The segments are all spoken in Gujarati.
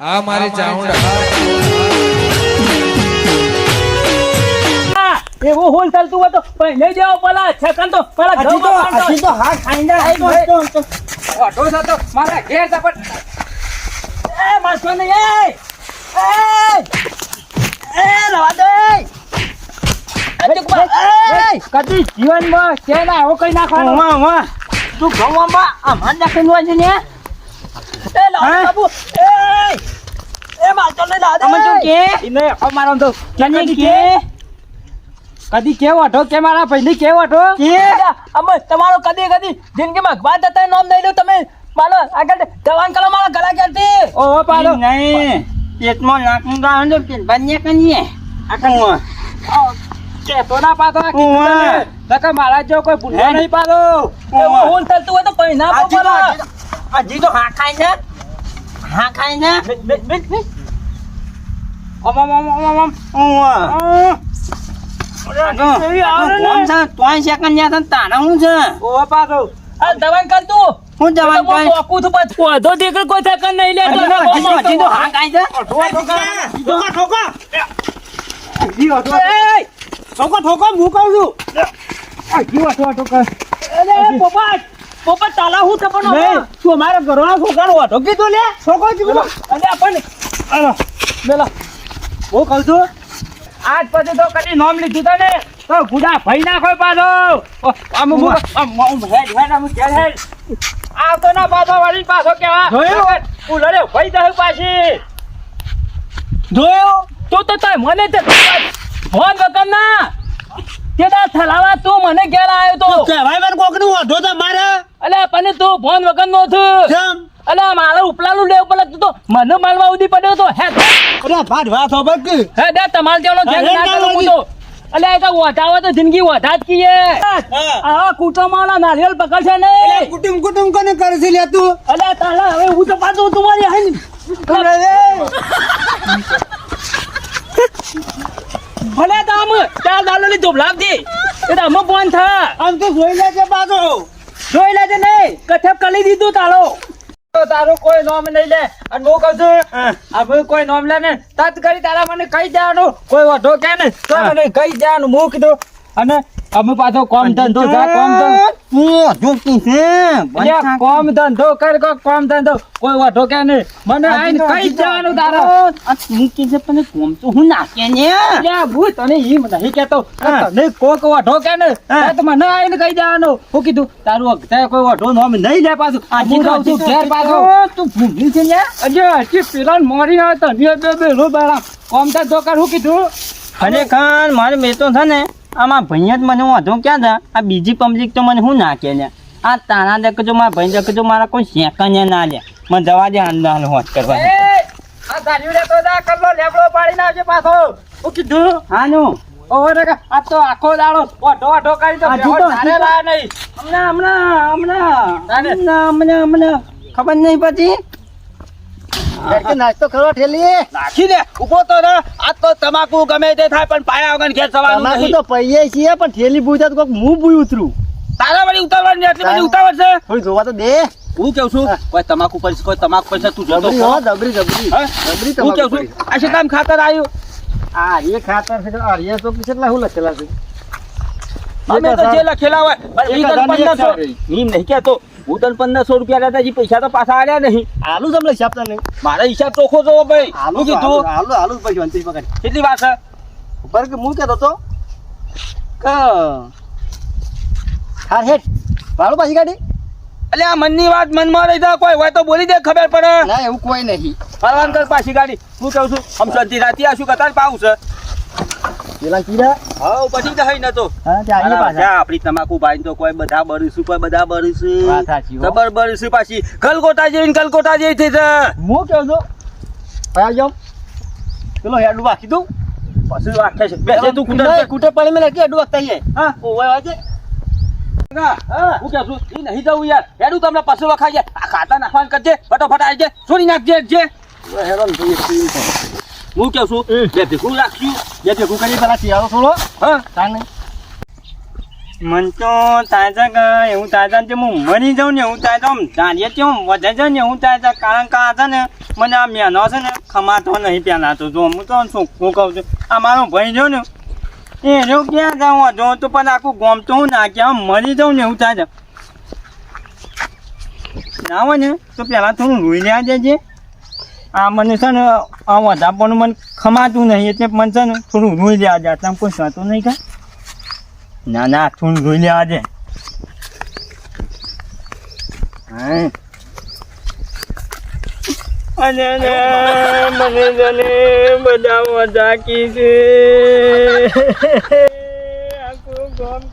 આ મારી ચાઉંડા એવો એવું હોલ ચાલતું હોય તો પહેલે જ આવો પેલા છકન તો પેલા હજી તો. હજી તો હા ખાઈને આઈ ગયો. તો, તો. ઓઢો છો તો મારા ઘેર ઝપટ. એ મારશો ને એ! એ! એ, રવા દે! કદી જીવનમાં કે ના આવો કઈ નાખવાનું. તું ગવામાં આમાં નાખીને હોય છે ને એ લાવો બાબુ. એ! એ મારશો નહીં, લાવો દે. અમે તું કે? એને અપા મારો તો તને કે? કદી કેવો હતો કે મારા પહેલી કેવો હતો કે? અમે તમારો કદી કદી જિંદગીમાં વાત હતા નામ નહીં લો તમે. માનો આગળ જવાન કરો મારા ગળા ક્યાંથી? ઓહો પાડો. નહીં. પેટમાં નાખું તો આવે ને મારા જો કોઈ ભૂલવા નહીં પાડો. હું ચાલતું હોય તો કોઈ ના પાડો. હજી તો- હજી તો હા હા ખાઈને મિત, મિત, મિત, મિત. ઓમ ઓમ ઓમ ઓમ ઓમ. ને. ત્રણ સેકન્ડ યા તારા હું છે? પાડો. આ દવાઈ કર તું. હું જવાન તો હું પોકું છું પાછું. વધો દીકરો કોઈ સેકન્ડ નહીં લેતો. હજી તો- હજી તો- હજી તો હા ખાઈ છે? ઠોકા, ઠોકા. એ, ઠોકો ઠોકો હું કહું છું. અરે પોપટ! પોપટ તાલા હું થવાનો નહીં તું અમારા ઘરવાળા છોકરાનો વાંધો કીધું લે. છોકરો કીધું અને આપણને મેલા. બહુ કહું છું આજ પછી તો કદી નોમ લીધું તો ને. તો ગુડા ભાઈ નાખો પાછો. આમ હું આમ હેડ હેડ આમ ઘેર હેડ આવતો ના પાછો વળી પાછો કેવા? જોયું? ઉલડે ભાઈ દહ પાછી. જોયું? તું તો તય મને તે ફોન વગર ના તે તાર થલાવા તું મને ઘેર આવ્યો તો કહેવાય મને કોકનું વાંધો તો મારે. અલે પણ તું ફોન વગર નો થયું. જેમ અલે મારે ઉપલાલું લેવું પડે તું તો મને માલવા ઉધી પડ્યો તો. હે અરે ભાત વાત હો બક. હે દે તમારે જેનો હા, ના કરું હું તો. અલે એ તો વઢાવે તો જિંદગી જ કીએ આ કુટુંબવાળા નારિયેલ પકડશે ને. કુટુંબ કુટુંબ કોને કરશે છે લે તું? અલે તાલા હવે હું તો પાછો તમારી હાઈ ભલે તામ ચાલ દાલો ની ધોબલાવ દે એ તો અમે ફોન થા. આમ તો જોઈ લેજે પાછો. જોઈ લેજે નહીં. કથેપ કરી દીધું તારો. તારો તારું કોઈ નોમ નહીં લે. અને હું કહું છું. હવે કોઈ નોમ લે ને. તત કરી તારા મને કહી દેવાનું. કોઈ વધો કે ને તો મને કહી દેવાનું. મૂકી દો અને અમે પાછો કોમ ધંધો જા કોમ ધંધો. તું છે કોમ ધંધો કર કો કોમ ધંધો. કોઈ વધો કે નહીં. મને આઈને કઈ જવાનું તારો? આ કે છે પણ કોમ તો હું નાખે ને? હું તને ઈમ નહીં કેતો તને કોક વધો કે ને તો મને આઈને કઈ દેવાનું હું કીધું તારું અગતા કોઈ વધો નોમ નહીં લે પાછું. આજે હું જાઉં છું ઘેર પાછો. તું ભૂલી છે ને? અજે હજી પેલા મોરી આવે તને બે બે રો બાળા. કોમ ધંધો કર હું કીધું. ખરેખર મારે મેં તો છે ને આમાં ભાઈ જ મને વાંધો ક્યાં છે આ બીજી પબ્લિક તો મને શું નાખે ને આ તાના દેખજો મારા ભાઈ દેખજો મારા કોઈ સેકન્ડ ના લે. મને જવા દે અંદાજ હોત કરવા. આ ધાર્યું લેતો જા, લેબડો પાડીને આવજે પાછો. હું કીધું? હા નું ઓહો રે આ તો આખો દાડો ઓઢો ઓઢો કરી તો આ બેહોશ જુદો, ધારે લાયા નહીં. હમણાં હમણાં હમણાં હમણાં હમણાં હમણાં. ખબર નહીં પછી? નાસ્તો કરવા ઠેલી નાખી દે ઊભો તો ને આ તો તમાકુ ગમે તે થાય પણ પાયા વગર ઘેર જવાનું તમાકુ તો પઈએ છીએ પણ ઠેલી બુજા તો કોક હું બુઈ ઉતરું. તારા વળી ઉતાવળ ને એટલી બધી ઉતાવળ છે? થોડી જોવા તો દે. હું કેવું છું? કોઈ તમાકુ પર કોઈ તમાકુ પર તું જતો હો દબરી જબરી હા? હું કેવું છું? આ શું કામ ખાતર આવ્યું આ એ ખાતર છે આ એ તો કેટલા હું લખેલા છે. અમે તો જે લખેલા હોય એક પંદરસો સારી. નહીં કહેતો. હું તને પંદરસો રૂપિયા લેતા હજી પૈસા તો પાછા આવ્યા નહીં. આલુ તમને છાપતા નહીં મારા હિસાબ ચોખ્ખો જોવો ભાઈ. આલુ હું તો કીધું આલુ આલુ પછી અંતિમ પકડ કેટલી વાત છે? ઉપર કે હું કહેતો તો કે. હાર હેઠ. ભાડું પાછી ગાડી? એટલે આ મનની વાત મનમાં રહી જાય કોઈ હોય તો બોલી દે ખબર પડે. ના એવું કોઈ નહીં. ફરવાન કર પાછી ગાડી. હું કહું છું હમ શાંતિ રાતી આ શું કતાર પાવું છે? પેલા હા પછી હઈ નતો પાછા. તમાકુ ભાઈ તો કોઈ બધા બરીશું કોઈ બધા બરીશું. ખબર બરીશું પાછી. કલકોટા જઈને કલકોટા જઈ થઈ છે હું કહું છું? ભાઈ જાઉં પેલો હેડું બાકી દઉં પછી વાંખે છે. બેસે તું કુટર નહીં, કૂટર પાણી મેં નાખી હેડું વાગતા આવીએ. હા. ઓવે હા. હું કે છું? નહીં જવું યાર. હેડું તમને પશુ વખાઈ જાય. આ ખાતા નાખવાનું કરજે. ફટોફટ આવી જાય. છોડી નાખજે જે. હેરાન છીએ. હું કહું છું? બે ભેગું રાખ્યું બે ભેગું કરી પેલા શિયાળો થોડો. હા તાને મન તો છે કે એવું તાજા કે હું મરી જાઉં ને થાય છે આમ ધારીએ તે વધે છે ને એવું તાજા કારણ કે આ છે ને મને આ મેનો છે ને ખમાતો નહીં પહેલાં તો જો હું તો ચોખ્ખું કહું છું આ મારો ભાઈ જો ને એ જો ક્યાં જાઉં? જો તો પણ આખું ગોમ તો હું ના કે આમ મરી જાઉં ને થાય છે ના હોય ને તો પહેલાં થોડું રોઈ લેવા દેજે. આ મને છે ને આ વધારવાનું મને ખમાતું નહીં એટલે મને છે ને થોડું રોઈ લેવા દે. આટલા કોઈ સાતું નહીં કા ના ના થોડું રોઈ લેવા દે. હા? અને ને મને જને બધા મજા કીધે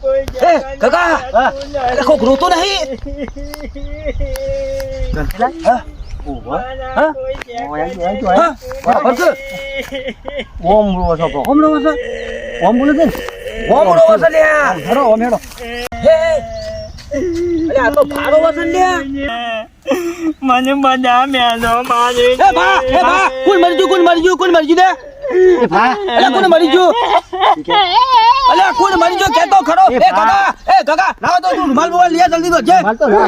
કોઈ કાકા! કોક રોતો નહીં? મને બધા મેનો મારે એ બા, એ બા, કોણ મરી ગયું, કોણ મરી ગયું, કોણ મરી ગયું લે? એ કોણ મરી ગયું? અલા, કોણ મરી ગયું? કહેતો ખરો. એ ગગા એ ગગા લાવો તો તું રૂમાલ બુમાલ લે જલ્દી તો, જે. માર તો ના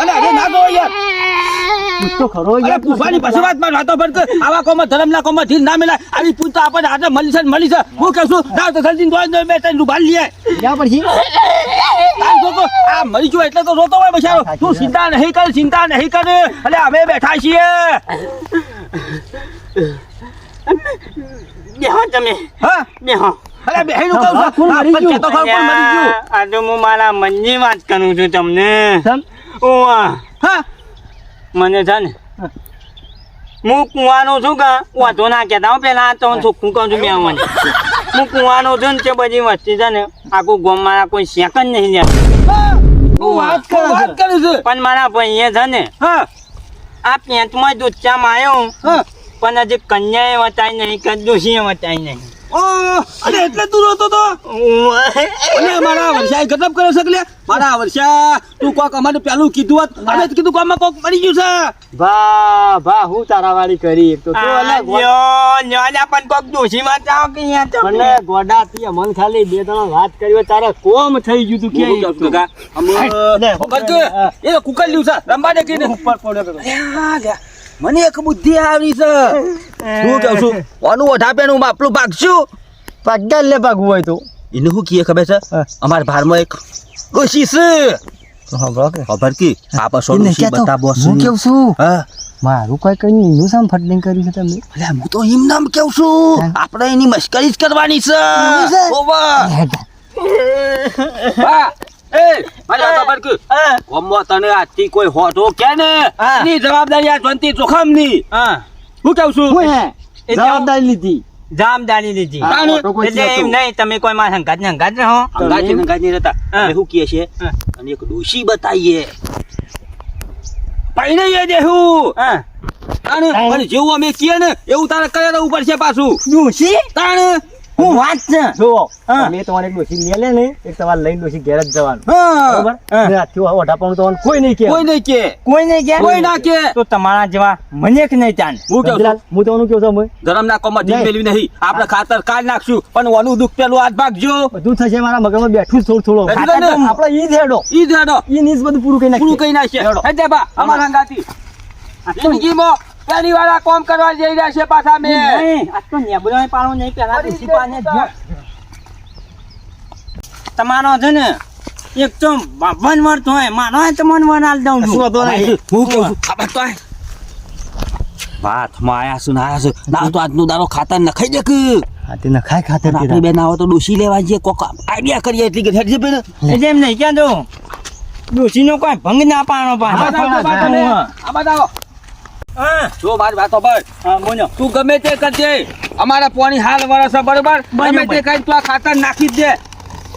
અલે, અરે, ના યાર. પૂછતો ખરો યાર. પૂછવાની પછી વાતમાં વાતો ભરતો. આવા કોમમાં ધર્મના કોમમાં ધીર ના મિલાય. આવી પૂછ તો આપણને મળી છે મળી છે. હું કહું છું, લાવ તો જલ્દી દોડ દો, બે ત્રણ રૂમાલ લઈ આય. ક્યાં આ જોતો, આ મરી ગયો એટલે તો રોતો હોય બચારો. તું ચિંતા નહીં કર ચિંતા નહીં કર. અલે અમે બેઠા છીએ. બેહો તમે. હા? બેહો. બેહીનું કહું છું. કોણ મરી ગયું? કહેતો કોણ મરી ગયું. આ તો હું મારા મનની વાત કરું છું તમને. ઓવા હા? મને છે ને હું કુવાનો છું કે વાંધો ના કહેતા હો પેલા આ તો હું ચોખ્ખું કહું છું બે મને. હું કુવાનો છું ને તે બધી વસ્તી છે ને આખું ગોમ મારા કોઈ શેક જ નહીં જાય છું. પણ મારા ભાઈએ છે ને આ પેન્ટમાં દૂધચામાં આવ્યો હા. પણ હજી કન્યાએ વટાઈ નહીં કે દોષીએ વટાઈ નહીં. અલે એટલે તું રોતો તો? અને મારા વર્ષાએ ગજબ કર્યો છે કે મારા વર્ષા તું કોક અમારે પેલું કીધું હોત અમે તો કીધું ગામમાં કોક મરી ગયું છે. ભા ભા હું તારા વાળી કરી એક તો લ્યો, પણ કોક ડોશીમાં જાવ કે અહીંયા તો? મને ગોડા થી મન ખાલી બે ત્રણ વાત કરી તારે કોમ થઈ ગયું તું કે કાકા, અમે- લે, કરજો. એ કુકર લ્યું છે. રંબા દે કીધું ઉપર પડ્યો મને એક બુદ્ધિ આવી છે. શું કહું છું? ઓનું ઓઢાપેનું બાપલું ભાગશું પગલ લે ભાગવું હોય તો. એને શું કીએ ખબર છે? અમારા ભારમાં એક ડોશી છે. ખબર કી? આ પાછો ડોશી બતાવો. હું કેવું છું? હા. મારું કઈ કઈ એનું સામ ફટલિંગ કર્યું છે તમે અલ્યા, હું તો એમ નામ કેવું છું? આપણે એની મશ્કરી જ કરવાની છે. છે? ઓવા. હા એ મારી વાત સાંભળ કે ગામમાં તને આજથી કોઈ હોતો કે ને? હા. જવાબદારી આ જંતી જોખમની. હા. હું કહું છું? હું હે? એ જવાબદારી લીધી. જામદારી લીધી. હા, તાનું. તો કોઈ એટલે એમ નહીં તમે કોઈ મારા હંગાત ને હંગાત રહો. અંગાજી અંગાજી રહેતા. શું કહે છે? અને એક ડોશી બતાવીએ. પૈણે દેહું. હા. તાણ જેવું અમે કીએ ને એવું તારે કરે ઉપર છે પાછું. ડોશી? તાણ. હું વાત છે? જો હા. તમારે એક ડોસી લે લે ને એક તમારે લઈને ડોસી ઘેર જ જવાનું. બરાબર બરોબર? હા. ને આથી કોઈ નહીં કે. કોઈ નહીં કે. કોઈ નહીં કે? કોઈ ના કે. તો તમારા જેવા મને કે નહીં ચાન હું કહું હું તમને કેવું છું ધરમ ના કોમમાં નહીં. મેળવી નહીં. આપણે ખાતર કાઢ નાખશું પણ ઓનું દુઃખ પેલું આજ ભાગજો. બધું થશે મારા મગજમાં બેઠું થોડું થોડું. આપણે ઈ હેડો. ઈ ધેડો ઈ નીસ બધું પૂરું કરી પૂરું નાખીએ. કઈ નાખશે હેડો. હે. બા અમારા હંગાતી જિંદગીમાં પહેલી વાળા કોમ કરવા જઈ રહ્યા છે પાછા મેં. નહીં આ તો નેબડો પાડો નહીં પેલા દેશી પાને તમારો છે ને એક તો વર્ત હોય માનો હોય તો મન વન આલ દઉં શું તો નહીં હું કહું ખબર તો આય. વાતમાં આયા છું ના આયા છું. ના તો આજનો દારો ખાતર નખાઈ દે કે તે નખાય ખાતર આપણે બે ના હોય તો ડોસી લેવા જઈએ. કોક આઈડિયા કરીએ એટલી કે હેડજે પેલો. એટલે એમ નહીં ક્યાં દઉં ડોશીનો કોઈ ભંગ ના પાણો આ પાછો આ. આ આવો. હા જો મારી વાતો પર. તું ગમે તે કરજે. અમારા પોણી હાલ વરસ બરોબર? ગમે તે કઈ તું આ ખાતર નાખી જ દે.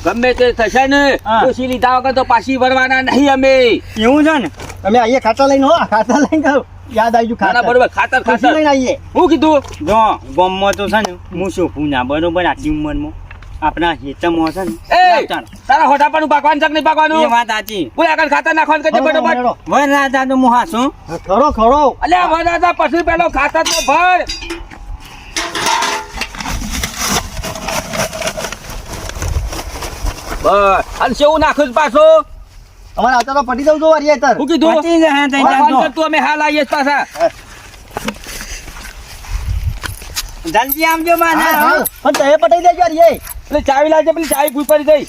ગમે તે થશે ને. ડોસી લીધા વગર તો પાછી વરવાના નહીં અમે. એવું છે ને? તમે અહીંયા ખાતર લઈને હો ખાતર લઈને જાઓ. યાદ આવી ગયું ખાતર. બરોબર ખાતર ખાતર. લઈને આવીએ. હું કીધું? જો ગામમાં તો છે ને હું શું પૂના બરોબર આ ઉંમરમાં આપણા હેતમાં છે ને એ તારા હોઠા પર પાકવાનું છે કે નહીં એ વાત સાચી. બોલ આગળ ખાતર નાખવાનું કે હેડો. વર રાજા તો હું હાસું. ખરો ખરો. અલ્યા રાજા પછી પેલો ખાતર તો ભર. બસ. અને સેવું નાખું પાછું પાછો? અમારે આવતા તો પટી દઉં છું વારી અત્યારે. હું કીધું? પટી જાય તઈ જાય તું અમે હાલ આવીએ પાછા. જલ્દી આમજો માના. પણ તમે પટાઈ દેજો વારી એ. પેલી ચાવી લાવજે પેલી ચાવી ભૂઈ પડી જઈ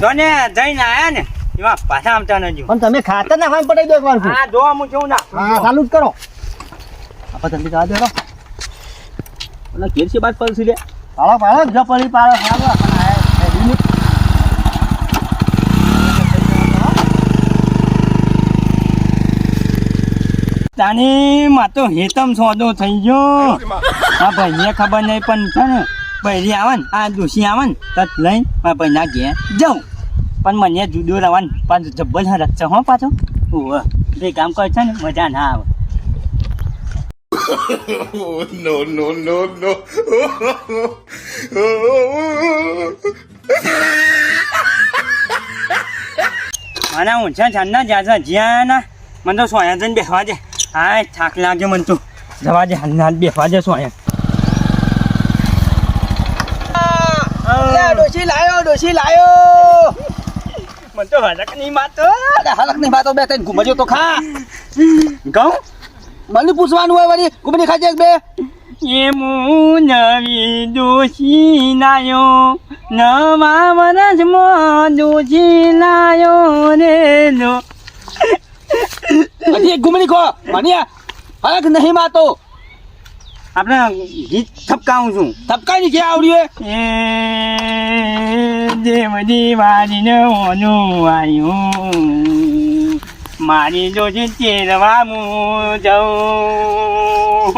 જોને જઈને આયા ને એમાં પાછા આવતા નજો પણ તમે ખાતર નાખવાનું પડાઈ દો એકવાર. હા જો હું જોઉં ના. હા ચાલુ જ કરો. આપા જલ્દી જવા દો ઓલા છે બાદ પલસી લે. પાળો પાડો જો પડી પાળો લીલું. તાની માં તો હેતમ સોદો થઈ ગયો. આ ભાઈને ખબર નહીં પણ છે ને. પહેરી આવે ને આ દોશી આવે ને તત લઈને મારા ભાઈના ઘેર જાઉં પણ મને જુદો રહેવાનું પાછું જબ્બર હરક છે હો પાછો ઓહ બે કામ કરે છે ને મજા ના આવે no, no, no, no. મને ઊંચા છાનના જ્યાં જ્યાં ના મને તો સોયા જઈને બેસવા દે હાય થાક લાગે મને તો જવા દે હાલ હાલ બેસવા દે સોયા ડોશી લાયો ડોશી લાયો. મને તો હરક નહીં માતો. હલકની બાતો બે તને ઘુમજો તો ખા. કહું મને પૂછવાનું હોય વળી ઘુમડી ખાજે બે. એ હું નવી દોશી લાયો નવા વરસમાં દોશી લાયો રે લો. હજી ઘુમડી ખો. મને હલક નહીં માતો. આપણે ગીત થપકાવું છું. ની ક્યાં આવડ્યું એ દેવ દિવાળીને ઓનું આવ્યું મારી દોશી તેરવા હું જાઉં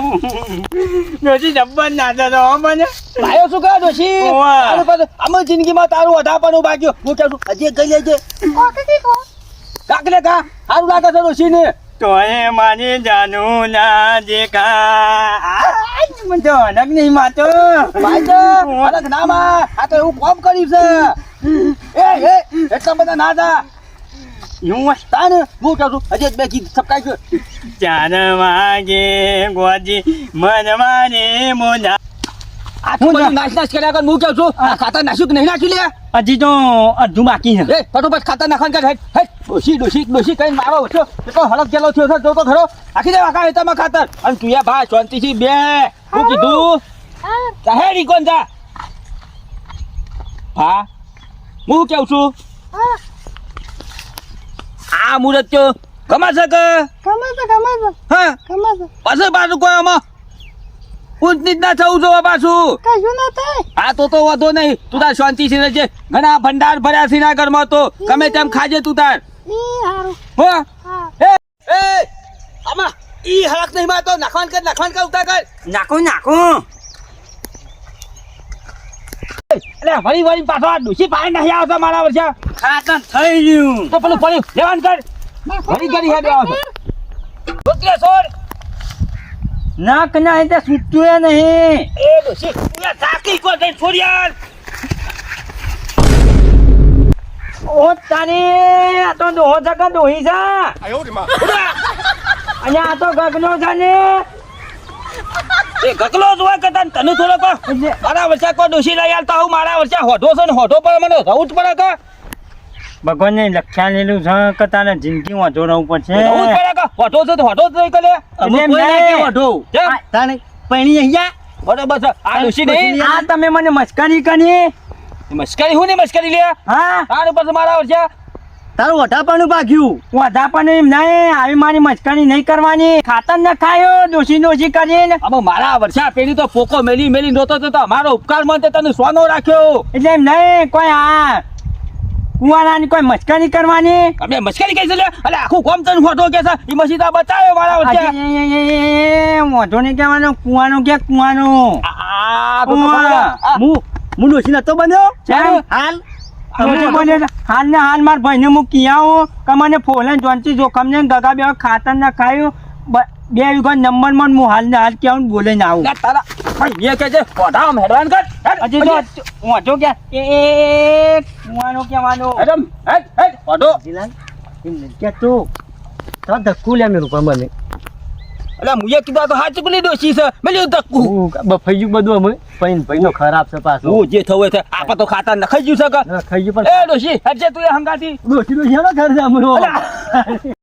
દોશી જબ્બર ના તો મને. ભાઈઓ શું કહે ડોશી આમ જિંદગીમાં તારું અઢાપણું બાકી હું કહું છું હજી ગઈ લેજે. કાકલે કા? સારું લાગે છે ડોશી ને તોય મારી જાનું ના દેખા. મને તો અલગ નહીં માતો ભાઈ તો ના માં આ તો એવું કોમ કર્યું છે એ એ એટલા બધા ના જા હું તાને હું કહું છું હજી બે ગીત સપકાય છે ચાર માગે ગોજી મન માને મોજા આ તો નાશ નાશ કર્યા કર હું કેવું છું. આ ખાતર નાખ્યું કે નહીં નાખ્યું લે. હજી તો અડધું બાકી છે. એ ફટોફટ ખાતર નાખવાનું કર કઈ મારો હલક જેલો થયો છે જો તો ખરો. આખી દે આખા હેતામાં ખાતર. અને તું યા ભાઈ શાંતિથી બે. હું કીધું? કોણ જા. હા. હું કેવું છું? આ મુરત તો ગમે છે કે હા. પાછળ કોઈ આમાં? ઊંચ નીચ ના થવું જોવે પાછું. આ તો તો વધો નહીં. તું તાર શાંતિ થી રહેજે. ઘણા ભંડાર ભર્યા છે ના ઘરમાં તો. ગમે તેમ ખાજે તું તાર. હો? એ એ આમાં ઈ હરક નહીં મારતો. નાખવાન કર નાખવાન કર ઉતા કર. નાખો નાખો. એટલે વળી વળી પાછો આ ડૂસી પાણી નહીં આવતો મારા વર્ષે ખાતન થઈ ગયું. તો પેલું પડ્યું લેવાન કર. વળી કરી હેડે આવતો. છોડ ના નાક ના એટલે સૂતું નહીં. એ ડોશી તું થાકી ગયો થઈ છોડી યાર ઓ તારી આ તો દોહો જગા દોહી જા અને આ તો ગગનો છે ને. એ ગગલો જ હોય કે તને તને થોડો કો મારા વર્ષા કો ડોશી લઈ આવતા હું મારા વર્ષે હોઢો છે ને હોઢો પર મને રહું જ પડે કે. ભગવાનને લખ્યા લેલું છે કે તારે જિંદગી વાંધો રહું પડશે હોઠો છે તો જ નહીં કલે એટલે કોઈ ના પૈણી અહીંયા. બરોબર છે. આ ડૂસી નહીં આ તમે મને મસ્કરી કરી મસ્કરી હું નહીં મસ્કરી લે? હા. તારું પાછું મારા વર્ષે તારું વટાપણું ભાગ્યું વધા વધાપણ એમ નહીં. આવી મારી મસ્કરી નહીં કરવાની. ખાતર ન ખાયો ડોસી ડોસી કરીને. અમે મારા વર્ષા પેલી તો પોકો મેલી મેલી નહોતો તો અમારો ઉપકાર માટે તને સોનો રાખ્યો. એટલે એમ નહીં કોઈ આ કુવારાની કોઈ મસ્કરી કરવાની? અમે મસ્કરી કહી છે લે અલે આખું કોમ તને ફોટો કે છે. ઈ મસીદા બચાવ્યો વાળા વચ્ચે મોઢો નહીં કહેવાનો. કુવાનો કે કુવાનો? હું હું ડોશી નતો બન્યો? ચાલ. હાલ ડોસી હાલ. ને હાલ માર ભાઈને હું કિયાઓ કે મને ફોલે જોનથી જોખમ ને ગગા બે ખાતર ના ખાયું. બ- વીઘો નંબરમાં હું હાલ ને હાલ ક્યાં બોલે ને આવું. તારા પણ એ કે છે ફોટામાં હેડવાન કર. હજી તો મોઢો કે એ કુવાનો કુવાનો કહેવાનો. એડમ હેડ, હેડ, ફોટો. જીલાલ, એમ ને કે તો ધક્કું લે મેરું પણ મને. એટલે મુએ કીધું તો હાચું પેલી દોશી છે. મેલ્યું ધક્કું. હું બફાઈ ગયું બધું અમે. પૈન પૈનો ખરાબ છે પાછો. હું જે થવું છે આપા તો ખાતા નખાઈ ગયું છે કે. ના, ખાઈ પણ એ દોશી હજે તું એ હંગાતી દોશી દોશી હેડો ઘર છે